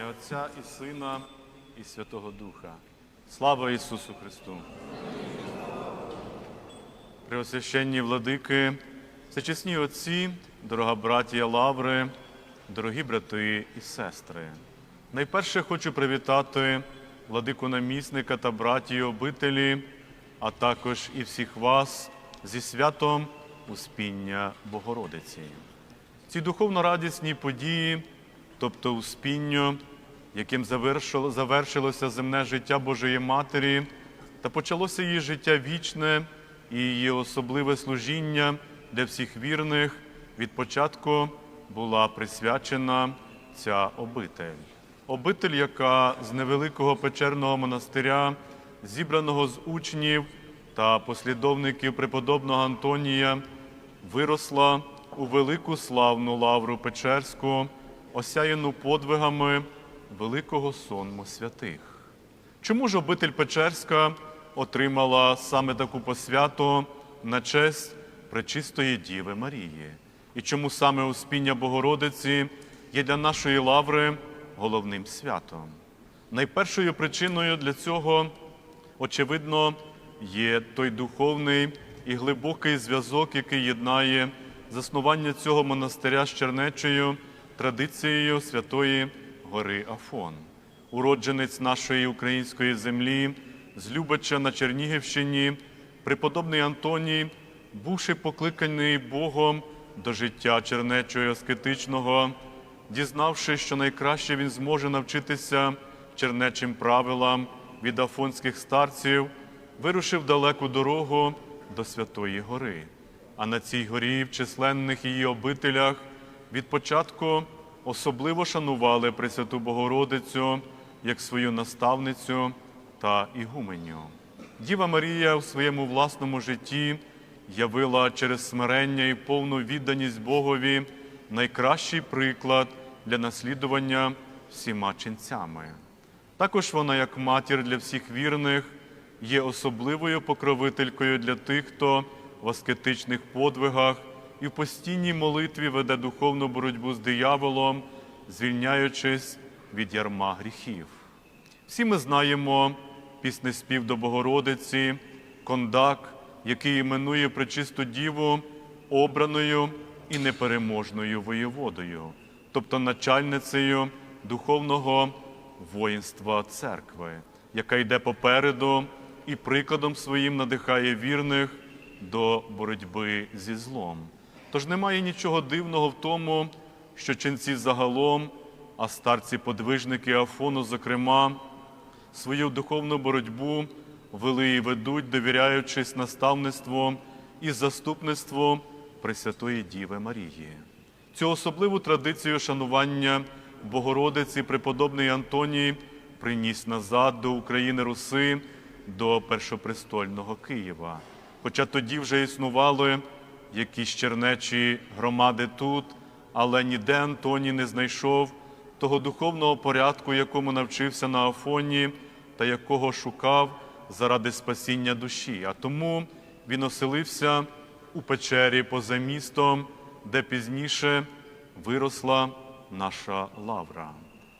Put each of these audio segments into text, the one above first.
ім'я Отця і Сина, і Святого Духа. Слава Ісусу Христу! Преосвященні владики, всечесні отці, дорога братія Лаври, дорогі брати і сестри. Найперше хочу привітати владику намісника та братії обителі, а також і всіх вас зі святом Успіння Богородиці. Ці духовно радісні події, тобто успінню, яким завершилося земне життя Божої Матері, та почалося її життя вічне і її особливе служіння для всіх вірних, від початку була присвячена ця обитель. Обитель, яка з невеликого печерного монастиря, зібраного з учнів та послідовників преподобного Антонія, виросла у велику славну лавру Печерську, осяяну подвигами великого сонму святих. Чому ж обитель Печерська отримала саме таку посвяту на честь Пречистої Діви Марії? І чому саме Успіння Богородиці є для нашої лаври головним святом? Найпершою причиною для цього, очевидно, є той духовний і глибокий зв'язок, який єднає заснування цього монастиря з Чернечею, традицією Святої Гори Афон уродженець нашої української землі, з Любача на Чернігівщині, преподобний Антоній, бувши покликаний Богом до життя чернечого аскетичного, дізнавши, що найкраще він зможе навчитися чернечим правилам від афонських старців, вирушив далеку дорогу до Святої Гори. А на цій горі, в численних її обителях, від початку особливо шанували Пресвяту Богородицю як свою наставницю та ігуменю. Діва Марія у своєму власному житті явила через смирення і повну відданість Богові найкращий приклад для наслідування всіма ченцями. Також вона, як матір для всіх вірних, є особливою покровителькою для тих, хто в аскетичних подвигах і в постійній молитві веде духовну боротьбу з дияволом, звільняючись від ярма гріхів. Всі ми знаємо піснеспів до Богородиці, кондак, який іменує пречисту діву обраною і непереможною воєводою, тобто начальницею духовного воїнства церкви, яка йде попереду і прикладом своїм надихає вірних до боротьби зі злом. Тож немає нічого дивного в тому, що ченці загалом, а старці-подвижники Афону, зокрема, свою духовну боротьбу вели і ведуть, довіряючись наставництву і заступництву Пресвятої Діви Марії. Цю особливу традицію шанування Богородиці преподобний Антоній приніс назад до України Руси, до першопрестольного Києва. Хоча тоді вже існували якісь чернечі громади тут, але ніде Антоній не знайшов того духовного порядку, якому навчився на Афоні та якого шукав заради спасіння душі. А тому він оселився у печері поза містом, де пізніше виросла наша лавра.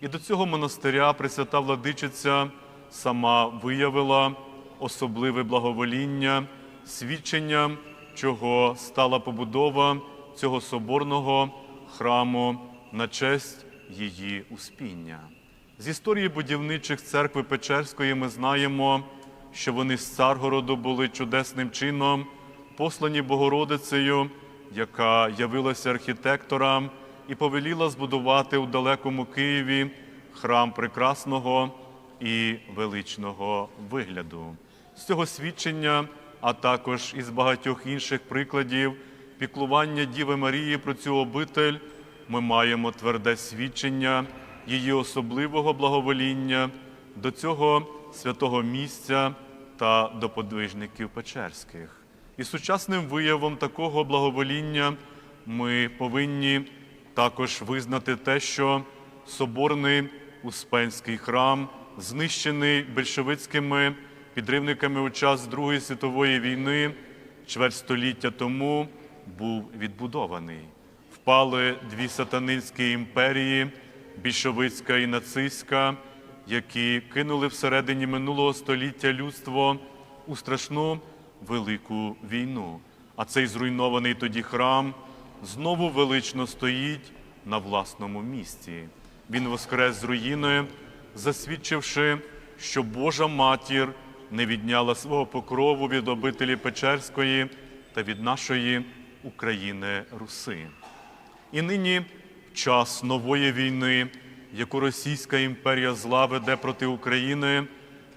І до цього монастиря Пресвята владичиця сама виявила особливе благовоління, свідченням, чого стала побудова цього соборного храму на честь її успіння. З історії будівничих церкви Печерської ми знаємо, що вони з Царгороду були чудесним чином послані Богородицею, яка явилася архітекторам і повеліла збудувати у далекому Києві храм прекрасного і величного вигляду. З цього свідчення, а також із багатьох інших прикладів піклування Діви Марії про цю обитель, ми маємо тверде свідчення її особливого благовоління до цього святого місця та до подвижників Печерських. І сучасним виявом такого благовоління ми повинні також визнати те, що соборний Успенський храм, знищений більшовицькими підривниками у час Другої світової війни, чверть століття тому був відбудований. Впали дві сатанинські імперії, більшовицька і нацистська, які кинули всередині минулого століття людство у страшну велику війну. А цей зруйнований тоді храм знову велично стоїть на власному місці. Він воскрес з руїни, засвідчивши, що Божа матір не відняла свого покрову від обителі Печерської та від нашої України Руси. І нині час нової війни, яку Російська імперія зла веде проти України,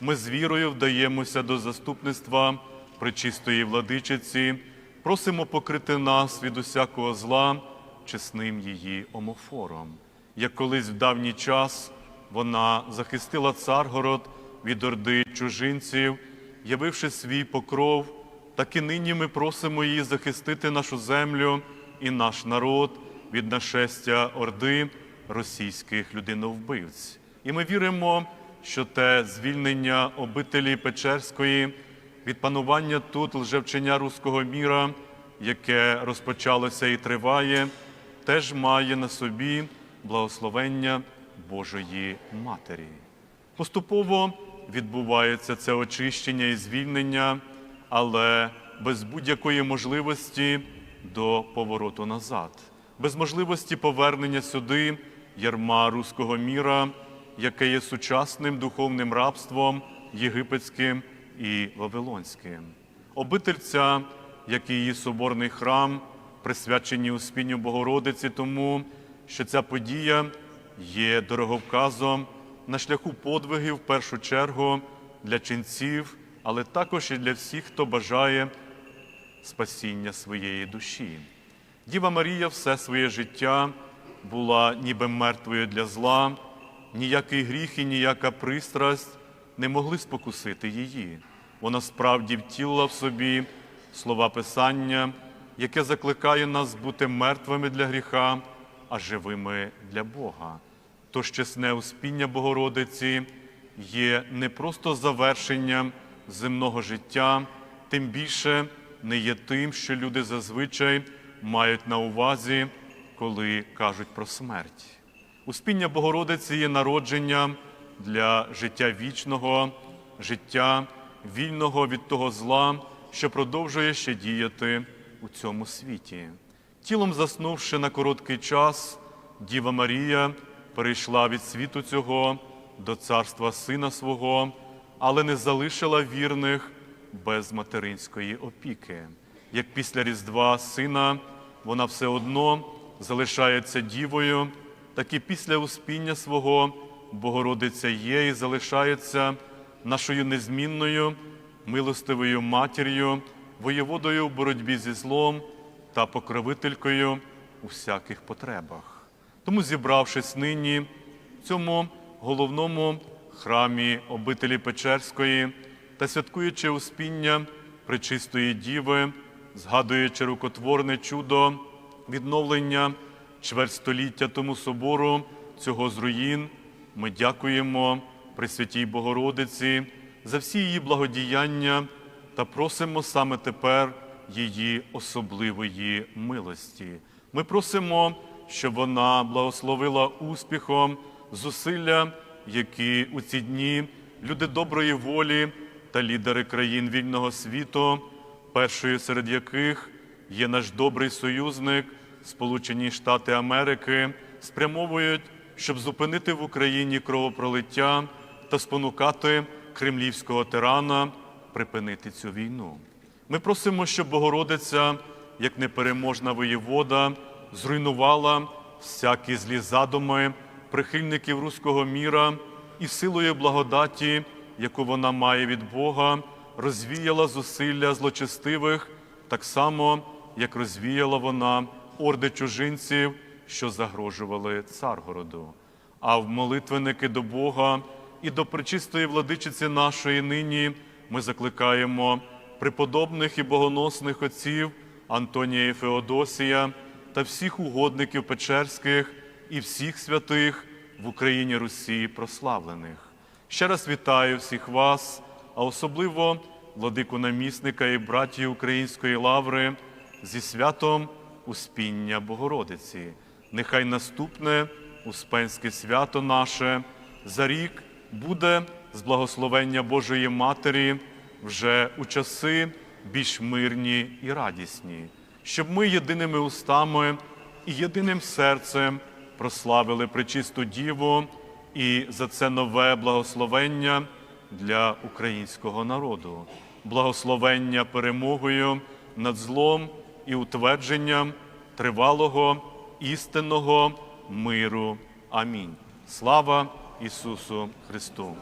ми з вірою вдаємося до заступництва пречистої владичиці, просимо покрити нас від усякого зла чесним її омофором. Як колись в давній час вона захистила Царгород від орди чужинців, явивши свій покров, так і нині ми просимо її захистити нашу землю і наш народ від нашестя орди російських людиновбивць. І ми віримо, що те звільнення обителі Печерської від панування тут лжевчення руського міра, яке розпочалося і триває, теж має на собі благословення Божої Матері. Поступово відбувається це очищення і звільнення, але без будь-якої можливості до повороту назад, без можливості повернення сюди ярма руського міра, яке є сучасним духовним рабством єгипетським і вавилонським. Обитель ця, як і її соборний храм, присвячені Успінню Богородиці, тому що ця подія є дороговказом на шляху подвигів в першу чергу для ченців, але також і для всіх, хто бажає спасіння своєї душі. Діва Марія все своє життя була ніби мертвою для зла, ніякий гріх і ніяка пристрасть не могли спокусити її. Вона справді втілила в собі слова Писання, яке закликає нас бути мертвими для гріха, а живими для Бога. Тож чесне успіння Богородиці є не просто завершенням земного життя, тим більше не є тим, що люди зазвичай мають на увазі, коли кажуть про смерть. Успіння Богородиці є народженням для життя вічного, життя вільного від того зла, що продовжує ще діяти у цьому світі. Тілом заснувши на короткий час, Діва Марія перейшла від світу цього до царства сина свого, але не залишила вірних без материнської опіки. Як після Різдва сина вона все одно залишається дівою, так і після успіння свого Богородиця є і залишається нашою незмінною, милостивою матір'ю, воєводою в боротьбі зі злом та покровителькою у всяких потребах. Тому, зібравшись нині в цьому головному храмі обителі Печерської та святкуючи успіння Пречистої Діви, згадуючи рукотворне чудо відновлення чверть століття тому собору цього з руїн, ми дякуємо Пресвятій Богородиці за всі її благодіяння та просимо саме тепер її особливої милості. Ми просимо, щоб вона благословила успіхом зусилля, які у ці дні люди доброї волі та лідери країн вільного світу, першою серед яких є наш добрий союзник, Сполучені Штати Америки, спрямовують, щоб зупинити в Україні кровопролиття та спонукати кремлівського тирана припинити цю війну. Ми просимо, щоб Богородиця, як непереможна воєвода, зруйнувала всякі злі задуми прихильників руського міра і силою благодаті, яку вона має від Бога, розвіяла зусилля злочестивих, так само, як розвіяла вона орди чужинців, що загрожували Царгороду. А в молитвенники до Бога і до пречистої владичиці нашої нині ми закликаємо преподобних і богоносних отців Антонія і Феодосія та всіх угодників Печерських і всіх святих в Україні Русі прославлених. Ще раз вітаю всіх вас, а особливо владику намісника і братії Української лаври зі святом Успіння Богородиці. Нехай наступне Успенське свято наше за рік буде з благословення Божої Матері вже у часи більш мирні і радісні, щоб ми єдиними устами і єдиним серцем прославили пречисту Діву і за це нове благословення для українського народу, благословення перемогою над злом і утвердженням тривалого істинного миру. Амінь. Слава Ісусу Христу!